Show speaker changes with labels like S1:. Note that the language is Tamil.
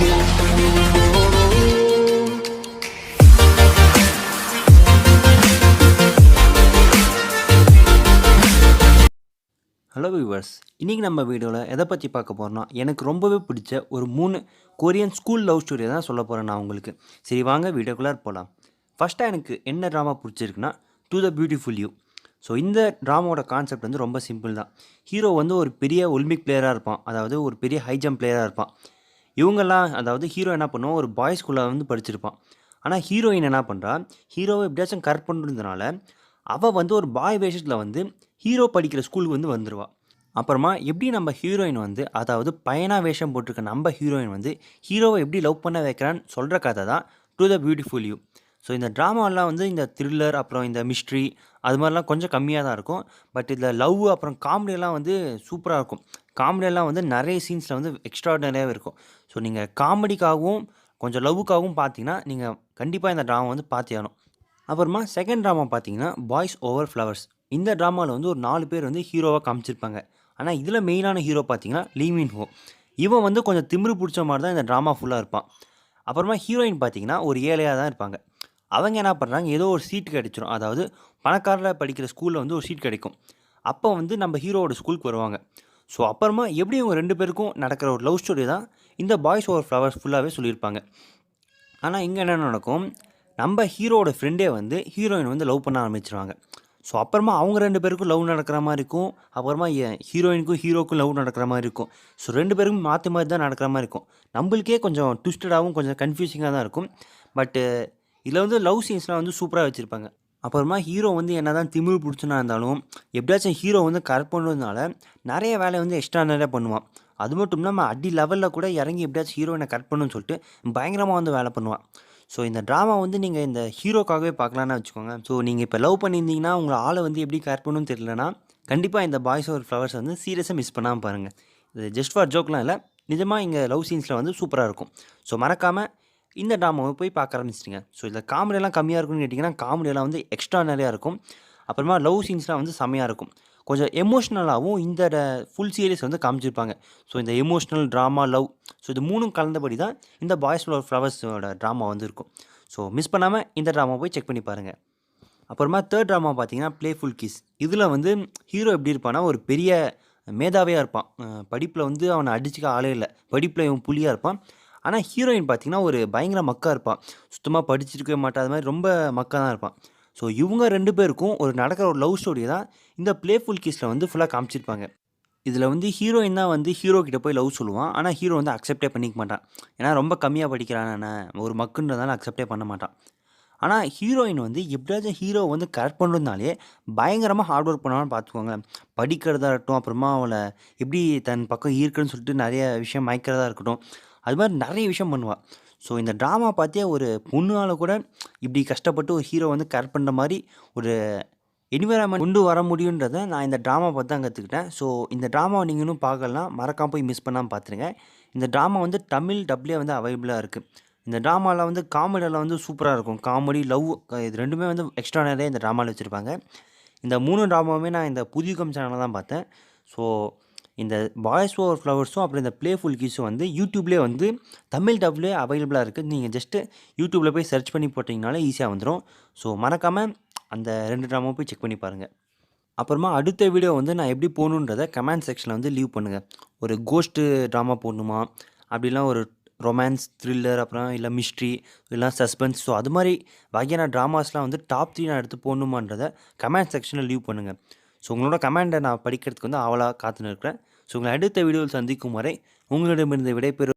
S1: ஹலோ வியூவர்ஸ் இன்றைக்கி நம்ம வீடியோவில் எதை பற்றி பார்க்க போகிறோம்னா எனக்கு ரொம்பவே பிடிச்ச ஒரு மூணு கொரியன் ஸ்கூல் லவ் ஸ்டோரியை தான் சொல்ல போகிறேன் நான் உங்களுக்கு. சரி வாங்க வீடியோக்குள்ளே போகலாம் ஃபஸ்ட்டாக எனக்கு என்ன ட்ராமா பிடிச்சிருக்குன்னா to the beautiful you so இந்த ட்ராமாவோட கான்செப்ட் வந்து ரொம்ப சிம்பிள் தான். ஹீரோ வந்து ஒரு பெரிய ஒலிம்பிக் பிளேயராக இருப்பான். அதாவது ஒரு பெரிய ஹை ஜம்ப் பிளேயராக இருப்பான். இவங்கெல்லாம் அதாவது ஹீரோ என்ன பண்ணுவோம் ஒரு பாய்ஸ் ஸ்கூலில் வந்து படிச்சிருப்பான். ஆனால் ஹீரோயின் என்ன பண்ணுறா ஹீரோவை எப்படியாச்சும் கரெக்ட் பண்ணுறதுனால அவள் வந்து ஒரு பாய் வேஷத்தில் வந்து ஹீரோ படிக்கிற ஸ்கூலுக்கு வந்து வந்துடுவாள் அப்புறமா எப்படி நம்ம ஹீரோயின் வந்து அதாவது பயனா வேஷம் போட்டிருக்க நம்ம ஹீரோயின் வந்து ஹீரோவை எப்படி லவ் பண்ண வைக்கிறான்னு சொல்கிற கதை தான் to the beautiful you so இந்த ட்ராமாலாம் வந்து இந்த த்ரில்லர் அப்புறம் இந்த மிஸ்ட்ரி அது மாதிரிலாம் கொஞ்சம் கம்மியாக தான் இருக்கும். பட் இதில் லவ் அப்புறம் காமெடியெல்லாம் வந்து சூப்பராக இருக்கும். காமெடியெல்லாம் வந்து நிறைய சீன்ஸில் வந்து எக்ஸ்ட்ராடனரியாகவே இருக்கும். ஸோ நீங்கள் காமெடிக்காகவும் கொஞ்சம் லவ்வுக்காகவும் பார்த்தீங்கன்னா நீங்கள் கண்டிப்பாக இந்த ட்ராமா வந்து பார்த்தே அப்புறமா செகண்ட் ட்ராமா பார்த்தீங்கன்னா பாய்ஸ் ஓவர் ஃப்ளவர்ஸ் இந்த ட்ராமாவில் வந்து ஒரு நாலு பேர் வந்து ஹீரோவாக காமிச்சிருப்பாங்க. ஆனால் இதில் மெயினான ஹீரோ பார்த்தீங்கன்னா லீமின் ஹோ இவன் வந்து கொஞ்சம் திமிரு பிடிச்ச மாதிரி தான் இந்த ட்ராமா ஃபுல்லாக இருப்பான். அப்புறமா ஹீரோயின் பார்த்தீங்கன்னா ஒரு ஏழையாக தான் இருப்பாங்க. அவங்க என்ன பண்ணுறாங்க ஏதோ ஒரு சீட் கிடைச்சிரும். அதாவது பணக்காரில் படிக்கிற ஸ்கூலில் வந்து ஒரு சீட் கிடைக்கும். அப்போ வந்து நம்ம ஹீரோவோட ஸ்கூலுக்கு வருவாங்க. ஸோ அப்புறமா எப்படி இவங்க ரெண்டு பேருக்கும் நடக்கிற ஒரு லவ் ஸ்டோரி தான் இந்த பாய்ஸ் ஓவர் ஃப்ளவர்ஸ் ஃபுல்லாகவே சொல்லியிருப்பாங்க. ஆனால் இங்கே என்ன நடக்கும்? நம்ம ஹீரோவோட ஃப்ரெண்டே வந்து ஹீரோயின் வந்து லவ் பண்ண ஆரம்பிச்சிருவாங்க. ஸோ அப்புறமா அவங்க ரெண்டு பேருக்கும் லவ் நடக்கிற மாதிரி இருக்கும். அப்புறமா ஹீரோயினுக்கும் ஹீரோக்கும் லவ் நடக்கிற மாதிரி இருக்கும். ஸோ ரெண்டு பேருக்கும் மாற்றி மாதிரி தான் நடக்கிற மாதிரி இருக்கும். நம்மளுக்கே கொஞ்சம் ட்விஸ்டடாகவும் கொஞ்சம் கன்ஃபியூசிங்காக தான் இருக்கும். பட்டு இதில் வந்து லவ் சீன்ஸ்லாம் வந்து சூப்பராக வச்சுருப்பாங்க. அப்புறமா ஹீரோ வந்து என்ன தான் திமிழ் பிடிச்சுனா இருந்தாலும் எப்படியாச்சும் ஹீரோ வந்து கரெக்ட் பண்ணுறதுனால நிறைய வேலையை வந்து எக்ஸ்ட்ரா நிறையா பண்ணுவான். அது மட்டும் இல்லாமல் அடி லெவலில் கூட இறங்கி எப்படியாச்சும் ஹீரோயினை கரெக்ட் பண்ணணும்னு சொல்லிட்டு பயங்கரமாக வந்து வேலை பண்ணுவான். ஸோ இந்த ட்ராமா வந்து நீங்கள் இந்த ஹீரோக்காகவே பார்க்கலான்னு வச்சுக்கோங்க. ஸோ நீங்கள் இப்போ லவ் பண்ணியிருந்தீங்கன்னா உங்களை ஆளை வந்து எப்படி கரெக்ட் பண்ணணும்னு தெரியலனா கண்டிப்பாக இந்த பாய்ஸ் ஒரு ஃப்ளவர்ஸ் வந்து சீரியஸாக மிஸ் பண்ணாமல் பாருங்கள் இது ஜஸ்ட் ஃபார் ஜோக்லாம் இல்லை நிஜமாக இங்கே லவ் சீன்ஸில் வந்து சூப்பராக இருக்கும். ஸோ மறக்காமல் இந்த ட்ராமாவை போய் பார்க்க ஆரம்பிச்சிட்டிங்க. ஸோ இதில் காமெடியெல்லாம் கம்மியாக இருக்கும்னு கேட்டிங்கன்னா காமெடியெல்லாம் வந்து எக்ஸ்ட்ரா நிறையா இருக்கும். அப்புறமா லவ் சீன்ஸ்லாம் வந்து செம்மையாக இருக்கும். கொஞ்சம் எமோஷ்னலாகவும் இந்த ஃபுல் சீரியஸ் வந்து காமிச்சிருப்பாங்க. ஸோ இந்த எமோஷ்னல் ட்ராமா லவ் ஸோ இது மூணும் கலந்தபடி தான் இந்த பாய்ஸ் ஃப்ளவர் ஃப்ளவர்ஸோட ட்ராமா வந்து இருக்கும். ஸோ மிஸ் பண்ணாமல் இந்த ட்ராமா போய் செக் பண்ணி பாருங்கள் அப்புறமா தேர்ட் ட்ராமா பார்த்தீங்கன்னா ப்ளேஃபுல் கிஸ் இதில் வந்து ஹீரோ எப்படி இருப்பான்னா ஒரு பெரிய மேதாவையாக இருப்பான். படிப்பில் வந்து அவனை அடிச்சுக்க ஆளே இல்லை. படிப்பில் இவன் புலியாக இருப்பான். ஆனால் ஹீரோயின் பார்த்தீங்கன்னா ஒரு பயங்கர மக்கா இருப்பான் சுத்தமாக படிச்சிருக்கவே மாட்டா. அது மாதிரி ரொம்ப மக்கா தான் இருப்பான் ஸோ இவங்க ரெண்டு பேருக்கும் ஒரு நடக்கிற ஒரு லவ் ஸ்டோரி தான் இந்த ப்ளேஃபுல் கேஸில் வந்து ஃபுல்லாக காமிச்சிருப்பாங்க. இதில் வந்து ஹீரோயின் தான் வந்து ஹீரோ கிட்ட போய் லவ் சொல்லுவான் ஆனால் ஹீரோ வந்து அக்செப்டே பண்ணிக்க மாட்டான் ஏன்னா ரொம்ப கம்மியாக படிக்கிறான் ஒரு மக்குன்றதால அக்செப்டே பண்ண மாட்டான் ஆனால் ஹீரோயின் வந்து எப்படியாச்சும் ஹீரோ வந்து கரெக்ட் பண்ணுறதுனாலே பயங்கரமாக ஹார்ட் ஒர்க் பண்ணான்னு பார்த்துக்கோங்க படிக்கிறதா இருக்கட்டும் அப்புறமா அவளை எப்படி தன் பக்கம் ஈர்க்குன்னு சொல்லிட்டு நிறைய விஷயம் மயக்கிறதா இருக்கட்டும். அது மாதிரி நிறைய விஷயம் பண்ணுவாள் ஸோ இந்த ட்ராமா பார்த்தே ஒரு பொண்ணுனால் கூட இப்படி கஷ்டப்பட்டு ஒரு ஹீரோ வந்து கரெக்ட் பண்ணுற மாதிரி ஒரு என்விரான்மெண்ட் கொண்டு வர முடியுன்றதை நான் இந்த ட்ராமா பார்த்து தான் கற்றுக்கிட்டேன் ஸோ இந்த ட்ராமாவை நீங்களும் பார்க்கலாம் மறக்காமல் போய் மிஸ் பண்ணாமல் பார்த்துருங்க. இந்த ட்ராமா வந்து தமிழ் டப்லேயே வந்து அவைலபிளாக இருக்குது இந்த ட்ராமாவில் வந்து காமெடியில் வந்து சூப்பராக இருக்கும். காமெடி லவ் இது ரெண்டுமே வந்து எக்ஸ்ட்ரா நிறைய இந்த ட்ராமாவில் வச்சுருப்பாங்க. இந்த மூணு ட்ராமாவுமே நான் இந்த புதியுகம் சேனலில் தான் பார்த்தேன். ஸோ இந்த பாய்ஸ் ஓவர் ஃப்ளவர்ஸும் அப்புறம் இந்த ப்ளேஃபுல் கீஸும் வந்து யூடியூப்லேயே வந்து தமிழ் டப்லேயே அவைலபிளாக இருக்குது நீங்கள் ஜஸ்ட்டு யூடியூப்பில் போய் சர்ச் பண்ணி போட்டிங்கனாலே ஈஸியாக வந்துடும் ஸோ மறக்காமல் அந்த ரெண்டு ட்ராமாவும் போய் செக் பண்ணி பாருங்கள் அப்புறமா அடுத்த வீடியோ வந்து நான் எப்படி போகணுன்றதை கமெண்ட் செக்ஷனில் வந்து லீவ் பண்ணுங்கள் ஒரு கோஸ்ட்டு ட்ராமா போடணுமா? அப்படிலாம் ஒரு ரொமான்ஸ் த்ரில்லர் அப்புறம் இல்லை மிஸ்ட்ரி இல்லை சஸ்பென்ஸ் ஸோ அது மாதிரி வகையான ட்ராமாஸ்லாம் வந்து டாப் த்ரீ நான் எடுத்து போகணுமான்றதை கமெண்ட் செக்ஷனில் லீவ் பண்ணுங்கள் ஸோ உங்களோட கமெண்டை நான் படிக்கிறதுக்கு வந்து ஆவலாக காத்துன்னு இருக்கிறேன். ஸோ உங்களை அடுத்த வீடியோவில் சந்திக்கும் வரை உங்களிடமிருந்து விடைபெறும்